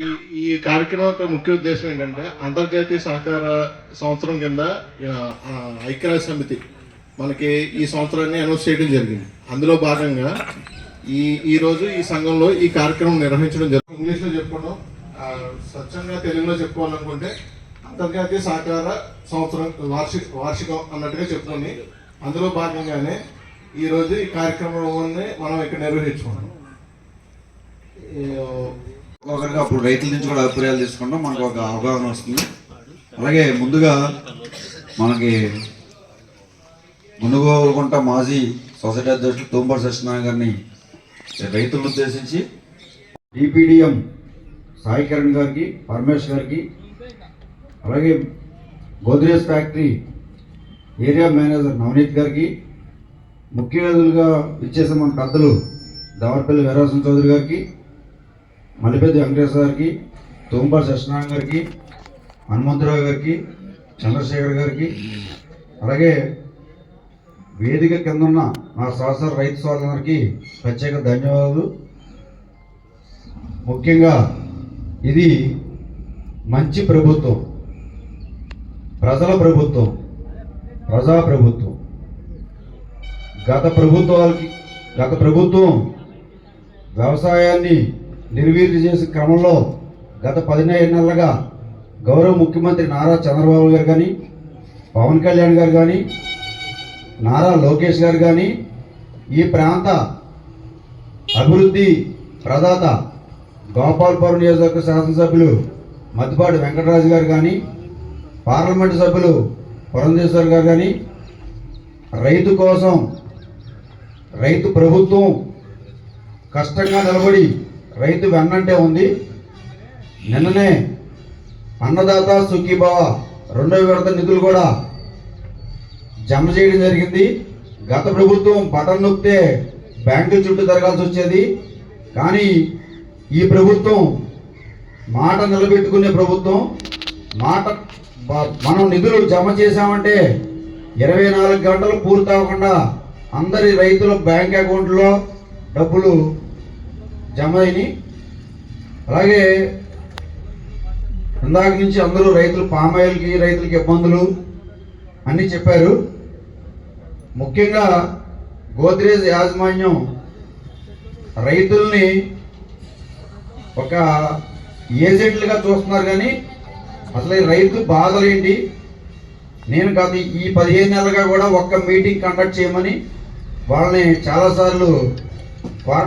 ఈ ఈ కార్యక్రమం యొక్క ముఖ్య ఉద్దేశం ఏంటంటే అంతర్జాతీయ సహకార సంవత్సరం కింద ఐక్యరాజ్య సమితి మనకి ఈ సంవత్సరాన్ని అనౌన్స్ చేయడం జరిగింది. అందులో భాగంగా ఈ ఈరోజు ఈ సంఘంలో ఈ కార్యక్రమం నిర్వహించడం జరిగింది ఇంగ్లీష్లో చెప్పుకోవడం స్వచ్ఛంగా తెలుగులో చెప్పుకోవాలనుకుంటే అంతర్జాతీయ సహకార సంవత్సరం వార్షిక వార్షికం అన్నట్టుగా చెప్పుకొని అందులో భాగంగానే ఈ ఈ కార్యక్రమాన్ని మనం ఇక్కడ నిర్వహించుకున్నాం ఒకరిగా అప్పుడు రైతుల నుంచి కూడా అభిప్రాయాలు తీసుకుంటాం మనకు ఒక అవగాహన వస్తుంది. అలాగే ముందుగా మనకి మునుగోలుగుంట మాజీ సొసైటీ అధ్యక్షులు తోంబర్ సత్యనారాయణ గారిని రైతులను ఉద్దేశించి డిపిడిఎం సాయి కిరణ్ గారికి పరమేష్ గారికి అలాగే Godrej factory area manager Navneet గారికి ముఖ్య అతిథులుగా ఇచ్చేసిన మన పెద్దలు దావర్పల్లి వీరాసం చౌదరి గారికి మల్లిపెద్ది వెంకటేశ్వర గారికి తోంబార్ సత్యనారాయణ గారికి హనుమంతరావు గారికి చంద్రశేఖర్ గారికి అలాగే వేదిక కింద ఉన్న నా సహసర రైతు సోదరులందరికీ ప్రత్యేక ధన్యవాదాలు. ముఖ్యంగా ఇది మంచి ప్రభుత్వం ప్రజల ప్రభుత్వం ప్రజా ప్రభుత్వం. గత ప్రభుత్వాలకి గత ప్రభుత్వం వ్యవసాయాన్ని నిర్వీర్యం చేసే క్రమంలో గత పదిహేను నెలలుగా గౌరవ ముఖ్యమంత్రి నారా చంద్రబాబు గారు కానీ పవన్ కళ్యాణ్ గారు కానీ నారా లోకేష్ గారు కానీ ఈ ప్రాంత అభివృద్ధి ప్రదాత గోపాల్పురం నియోజకవర్గ శాసనసభ్యులు మద్దిపాటి వెంకటరాజు గారు కానీ పార్లమెంటు సభ్యులు పురంధేశ్వర్ గారు కానీ రైతు కోసం రైతు ప్రభుత్వం కష్టంగా నిలబడి రైతు వెన్నంటే ఉంది. నిన్ననే అన్నదాత సుఖీభావ రెండో విడత నిధులు కూడా జమ చేయడం జరిగింది. గత ప్రభుత్వం బటన్ నొక్కితే బ్యాంకు చుట్టూ తిరగాల్సి వచ్చేది. కానీ ఈ ప్రభుత్వం మాట నిలబెట్టుకునే ప్రభుత్వం మాట మనం నిధులు జమ చేశామంటే ఇరవై నాలుగు గంటలు పూర్తి అవ్వకుండా అందరి రైతుల బ్యాంక్ అకౌంట్లో డబ్బులు జమ అయినాయి అలాగే ఇందాక నుంచి అందరూ రైతులు పామాయిల్కి రైతులకి ఇబ్బందులు అన్నీ చెప్పారు. ముఖ్యంగా గోద్రేజ్ యాజమాన్యం రైతుల్ని ఒక ఏజెంట్లుగా చూస్తున్నారు కానీ అసలు ఈ రైతు బాధలేంటి? నేను కాదు ఈ పదిహేను నెలలుగా కూడా ఒక్క మీటింగ్ కండక్ట్ చేయమని వాళ్ళని చాలాసార్లు కోర